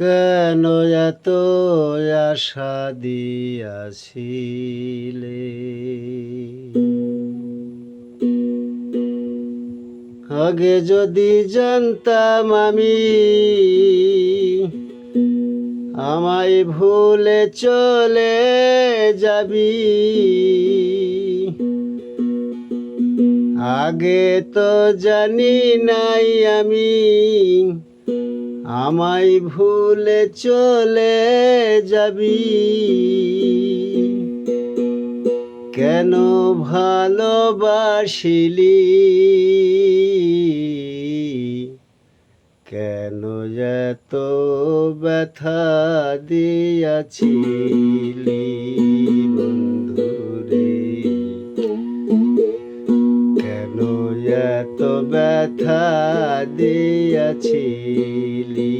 কেন এত আশা দিয়াছিলে? আগে যদি জানতাম আমি, আমায় ভুলে চলে যাবি। আগে তো জানি নাই আমি আমায় ভুলে চলে যাবি। কেন ভালোবাসিলি? কেন এত ব্যথা দিয়াছিলি? দিয়াছিলি।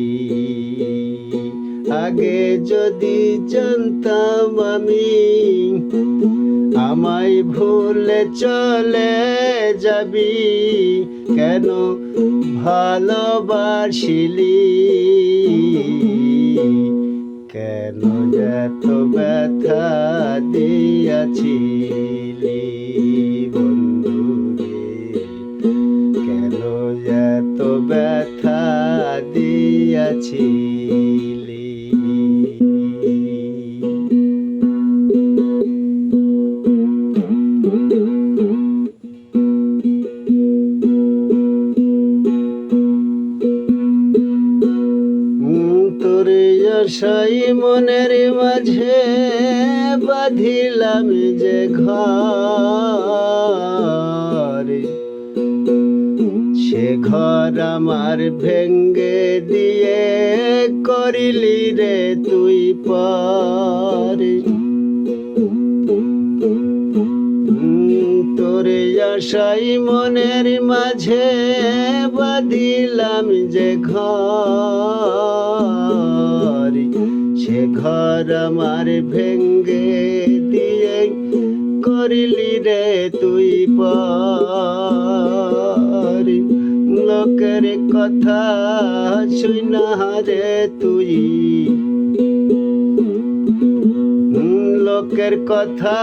আগে যদি জানতাম আমি আমায় ভুলে চলে যাবি, কেন ভালোবাসিলি? কেন এত ব্যথা দিয়াছিলি? মনের মাঝে বাঁধিলাম যে ঘর। সে ঘর আমার ভেঙ্গে দিয়ে করিলি রে তুই পর। তোরে আশাই মনের মাঝে বাঁধিলাম যে ঘর। সে ঘর আমার ভেঙ্গে দিয়ে করিলি রে তুই পর। লোকের কথা শুনা রে তুই। লোকের কথা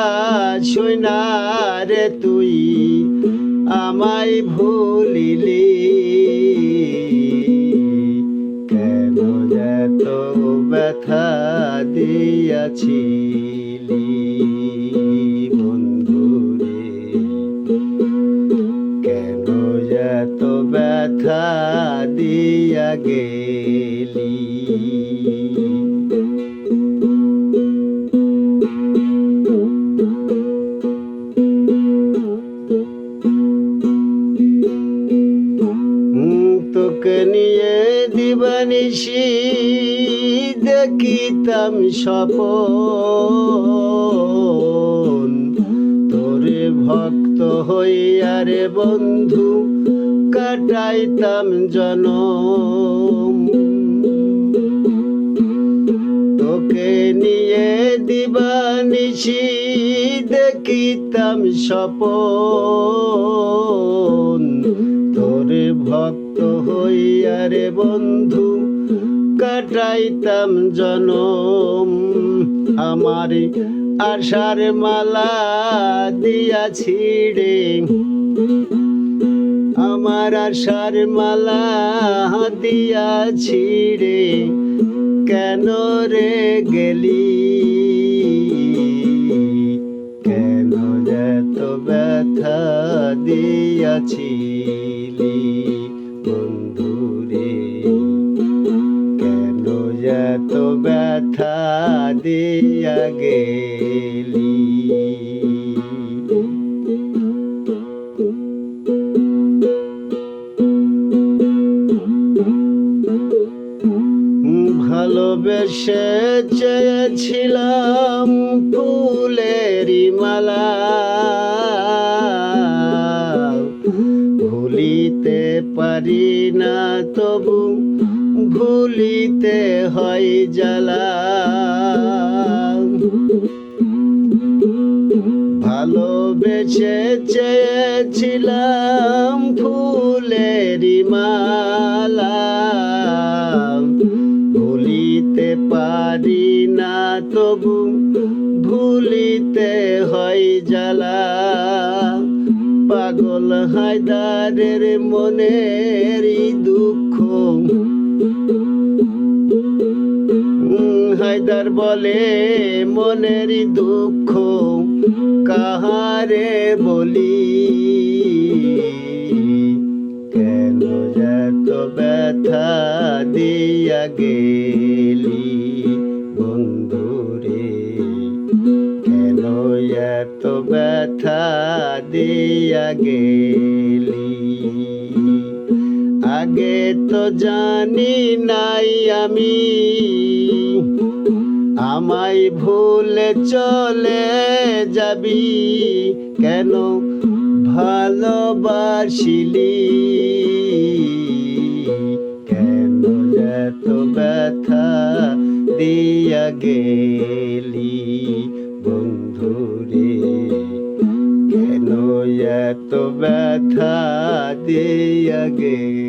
শুনা রে তুই। আমায় ভুলিলি। কেন এত ব্যথা দিয়াছিলি বন্ধুরে কেন এত ব্যথা দিয়া গেলি? তোকে নিয়ে দিবানিসি দেখিতাম স্বপন। তোরে ভক্ত হইয়া রে বন্ধু, কাটাইতাম জনম। তোকে নিয়ে দিবানিসি দেখিতাম স্বপন। তোরে ভক্ত হইয়া রে বন্ধু কাটাইতাম জনম। আমার আশার মালা দিয়াছি ছিড়ে আমার আশার মালা দিয়া ছিড়ে কেন রে গেলি? কেন এত ব্যথা দিয়াছিলি দিয়া গেলি। ভালোবেসে চেয়েছিলাম ফুলেরি মালা। ভুলিতে পারি না তবু ভুলিতে হয় জ্বালা। ভালোবেসে চেয়েছিলাম ফুলেরই মালা। ভুলিতে পারি না তবু ভুলিতে হয় জ্বালা। পাগল হায়দারের মনের দুঃখ। হায়দার বলে, মনের দুঃখ কাহারে বলি? কেন এত ব্যথা দিয়া গেলি? দিয়া গেলি। আগে তো জানি নাই আমি, আমায় ভুলে চলে যাবি। কেন ভালোবাসিলি? কেন এত ব্যথা দিয়া গেলি? এত ব্যথা দিয়ে গেলি